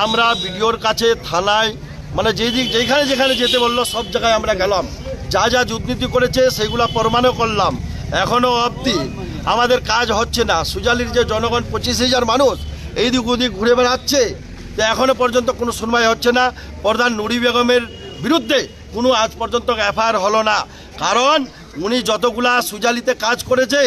আমরা বিডিওর কাছে থানায় মানে যে দিক যেখানে যেখানে যেতে বলল, সব জায়গায় আমরা গেলাম। যা যা দুর্নীতি করেছে, সেগুলো প্রমাণও করলাম। এখনও অবধি আমাদের কাজ হচ্ছে না। সুজালির যে জনগণ পঁচিশ হাজার মানুষ এইদিক ওদিক ঘুরে বেড়াচ্ছে, তো এখনও পর্যন্ত কোনো শুনবাই হচ্ছে না। প্রধান নুরি বেগমের বিরুদ্ধে কোনো আজ পর্যন্ত এফআইআর হলো না। কারণ উনি যতগুলা সুজালিতে কাজ করেছে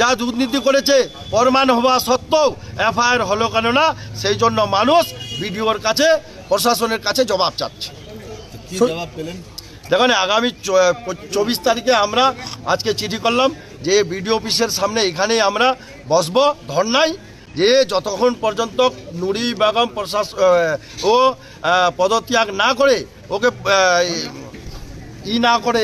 যা দুর্নীতি করেছে প্রমাণ হওয়া সত্ত্বেও এফআইআর হলো কেন না সেই জন্য মানুষ বিডিওর কাছে প্রশাসনের কাছে জবাব চাচ্ছে। দেখুন আগামী চব্বিশ তারিখে আমরা আজকে চিঠি করলাম যে বিডিও অফিসের সামনে এখানেই আমরা বসবো ধর্নায় যে যতক্ষণ পর্যন্ত নুরি বেগম প্রশাস ও পদত্যাগ না করে ওকে ই না করে,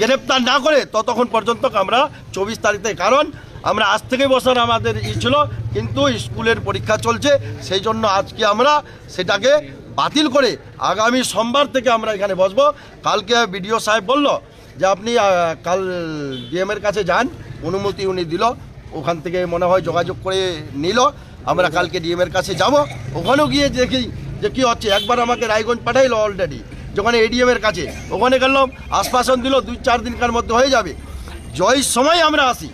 গ্রেপ্তার না করে ততক্ষণ পর্যন্ত আমরা চব্বিশ তারিখে, কারণ আমরা আজ থেকে বছর আমাদের ই ছিল, কিন্তু স্কুলের পরীক্ষা চলছে, সেই জন্য আজকে আমরা সেটাকে বাতিল করে আগামী সোমবার থেকে আমরা এখানে বসবো। কালকে বিডিও সাহেব বলল যে আপনি কাল ডিএমের কাছে যান, অনুমতি উনি দিল, ওখান থেকে মনে হয় যোগাযোগ করে নিল, আমরা কালকে ডিএমের কাছে যাব। ওখানেও গিয়ে দেখি যে কী হচ্ছে, একবার আমাকে রায়গঞ্জ পাঠাইলো অলরেডি যখন এডিএম এর কাছে, ওখানে গেলাম, আশ্বাসন দিল, দুই চার দিনকার মধ্যে হয়ে যাবে। জয় সময় আমরা আসি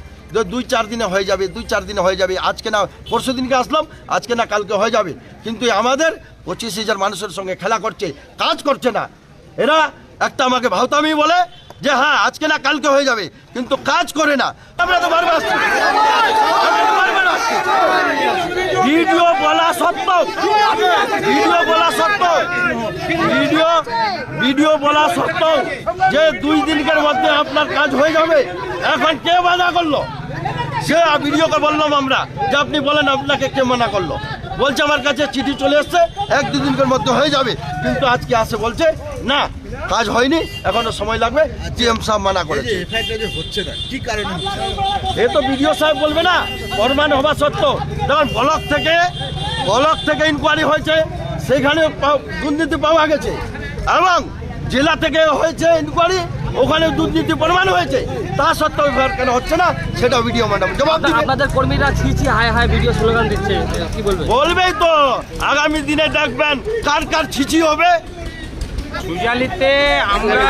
দুই চার দিনে হয়ে যাবে, দুই চার দিনে হয়ে যাবে। আজকে না, পরশু দিনকে আসলাম, আজকে না, কালকে হয়ে যাবে। কিন্তু আমাদের পঁচিশ হাজার মানুষের সঙ্গে খেলা করছে, কাজ করছে না। এরা একটা আমাকে ভাওতামি বলে যে হ্যাঁ আজকে না, কালকে হয়ে যাবে। কিন্তু কাজ করে না। আমরা তো বারবার ভিডিও বলা সত্ত্বেও, ভিডিও বলা সত্ত্বেও, ভিডিও ভিডিও বলা সত্ত্বেও যে দুই দিনের মধ্যে আপনার কাজ হয়ে যাবে, এখন কে বাধা করল? সে ভিডিওকে বললাম আমরা, যে আপনি বলেন আপনাকে কে মানা করল? বলছে আমার কাছে চিঠি চলে এসছে, এক দু দিনের মধ্যে হয়ে যাবে, কিন্তু আজকে আসে বলছে না। কাজ হয়নি এখনও সময় লাগবে জিএম সাহেব মানা করেছে। যে হচ্ছে না কি কারণে না? এ তো বিডিও সাহেব বলবে না প্রমাণ হওয়া সত্ত্বেও। দেখুন ব্লক থেকে ব্লক থেকে ইনকোয়ারি হয়েছে সেখানে পা- দুর্নীতি পাওয়া গেছে। এবং জেলা থেকে হয়েছে ইনকোয়ারি ওখানে দুর্নীতি প্রমাণ হয়েছে। তা সত্ত্বেও কেন হচ্ছে না সেটা ভিডিও ম্যাডাম জবাব আপনাদের কর্মীরা ছি ছি হায় হায় ভিডিও স্লোগান দিচ্ছে কি বলবেন? বলবেই তো আগামী দিনে দেখবেন কার কার ছিচি হবে সুজালিতে আমরা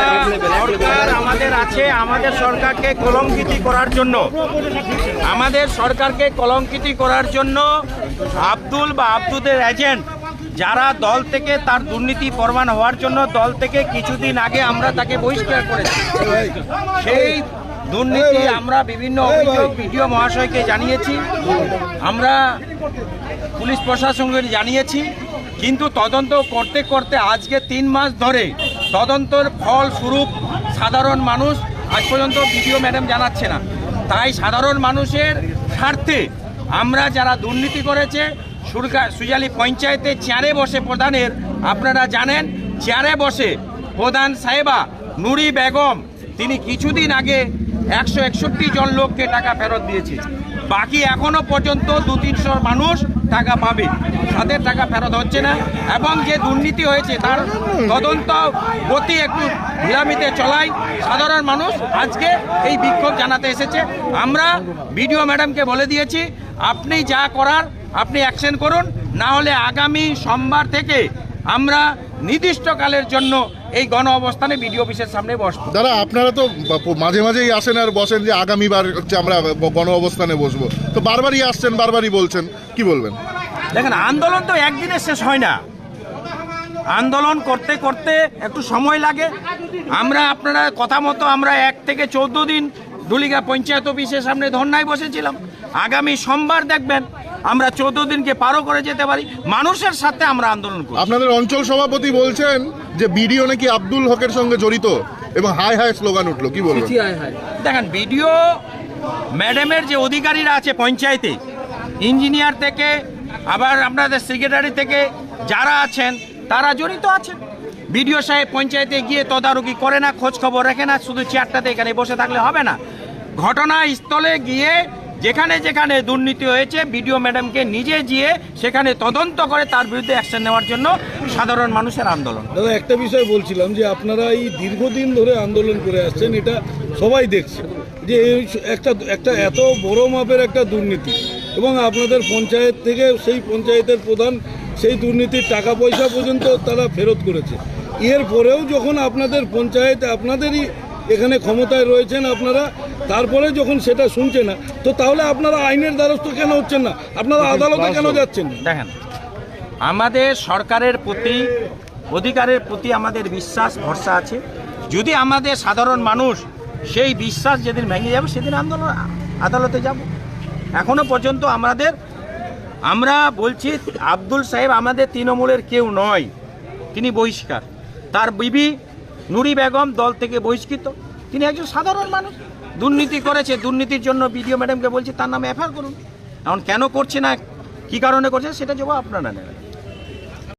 সরকার আমাদের আছে, আমাদের সরকারকে কলঙ্কিতি করার জন্য। আমাদের সরকারকে কলঙ্কিতি করার জন্য আব্দুল বা আব্দুদের এজেন্ট যারা দল থেকে তার দুর্নীতি প্রমাণ হওয়ার জন্য দল থেকে কিছুদিন আগে আমরা তাকে বহিষ্কার করেছি। সেই দুর্নীতি আমরা বিভিন্ন অভিযোগ বিডিও মহাশয়কে জানিয়েছি। আমরা পুলিশ প্রশাসনকে জানিয়েছি। কিন্তু তদন্ত করতে করতে আজকে তিন মাস ধরে তদন্তর ফল স্বরূপ সাধারণ মানুষ আজ পর্যন্ত বিডিও ম্যাডাম জানাচ্ছে না। তাই সাধারণ মানুষের স্বার্থে আমরা যারা দুর্নীতি করেছে সুজালি পঞ্চায়েতে চেয়ারে বসে প্রধানের, আপনারা জানেন, চেয়ারে বসে প্রধান সাহেবা নুরি বেগম, তিনি কিছুদিন আগে একশো একষট্টি জন লোককে টাকা ফেরত দিয়েছে। বাকি এখনও পর্যন্ত দু তিনশো মানুষ টাকা পাবে। তাদের টাকা ফেরত হচ্ছে না। এবং যে দুর্নীতি হয়েছে, তার তদন্ত গতি একটু নিরামিতে চলাই। সাধারণ মানুষ আজকে এই বিক্ষোভ জানাতে এসেছে। আমরা বিডিও ম্যাডামকে বলে দিয়েছি, আপনি যা করার, আপনি অ্যাকশন করুন। না হলে আগামী সোমবার থেকে আমরা নির্দিষ্টকালের জন্য এই গণ অবস্থানে বিডিও অফিসের সামনে বসবো। দাদা আপনারা তো মাঝে মাঝেই আসেন আর বসেন যে আগামীবার হচ্ছে আমরা গণ অবস্থানে বসবো। তো বারবারই আসছেন বারবারই বলছেন কি বলবেন? দেখেন আন্দোলন তো একদিনে শেষ হয় না। আন্দোলন করতে করতে একটু সময় লাগে। আমরা আপনারা কথা মতো আমরা এক থেকে চৌদ্দ দিন ধুলিগা পঞ্চায়েত অফিসের সামনে ধর্নায় বসেছিলাম। আগামী সোমবার দেখবেন আমরা চৌদ্দ দিনকে পারও করে যেতে পারি। মানুষের সাথে আমরা আন্দোলন করি আপনাদের অঞ্চল সভাপতি বলছেন যে বিডিও নাকি আব্দুল হকের সঙ্গে জড়িত এবং হাই হাই স্লোগান উঠল কি বলবেন? ছি হায় হায় দেখেন বিডিও ম্যাডামের যে অধিকারীরা আছে পঞ্চায়েতে ইঞ্জিনিয়ার থেকে আবার আপনাদের সেক্রেটারি থেকে যারা আছেন তারা জড়িত আছেন। বিডিও সাহেব পঞ্চায়েতে গিয়ে তদারকি করে না খোঁজ খবর রাখে না শুধু চেয়ারটাতে এখানে বসে থাকলে হবে না। ঘটনাস্থলে গিয়ে যেখানে যেখানে দুর্নীতি হয়েছে, বিডিও ম্যাডামকে নিজে গিয়ে সেখানে তদন্ত করে তার বিরুদ্ধে অ্যাকশন নেওয়ার জন্য সাধারণ মানুষের আন্দোলন। দাদা, একটা বিষয় বলছিলাম যে আপনারা এই দীর্ঘদিন ধরে আন্দোলন করে আসছেন, এটা সবাই দেখছে। যে এই একটা একটা এত বড় মাপের একটা দুর্নীতি এবং আপনাদের পঞ্চায়েত থেকে সেই পঞ্চায়েতের প্রধান সেই দুর্নীতির টাকা পয়সা পর্যন্ত তারা ফেরত করেছে। এর পরেও যখন আপনাদের পঞ্চায়েত আপনাদেরই এখানে ক্ষমতায় রয়েছেন আপনারা তারপরে যখন সেটা শুনছে না তো তাহলে আপনারা আইনের দ্বারস্থ কেন হচ্ছেন না? আপনারা আদালতে কেন যাচ্ছেন? দেখেন আমাদের সরকারের প্রতি অধিকারের প্রতি আমাদের বিশ্বাস ভরসা আছে। যদি আমাদের সাধারণ মানুষ সেই বিশ্বাস যেদিন ভেঙে যাবে সেদিন আন্দোলন আদালতে যাব। এখনও পর্যন্ত আমাদের আমরা বলছি আব্দুল সাহেব আমাদের তৃণমূলের কেউ নয় তিনি বহিষ্কার। তার বিবি নুরি বেগম দল থেকে বহিষ্কৃত। তিনি একজন সাধারণ মানুষ। দুর্নীতি করেছে, দুর্নীতির জন্য বিডিও ম্যাডামকে বলছি তার নামে এফআইআর করুন। এখন কেন করছে না, কি কারণে করছে, সেটা জবাব আপনারা নেবেন।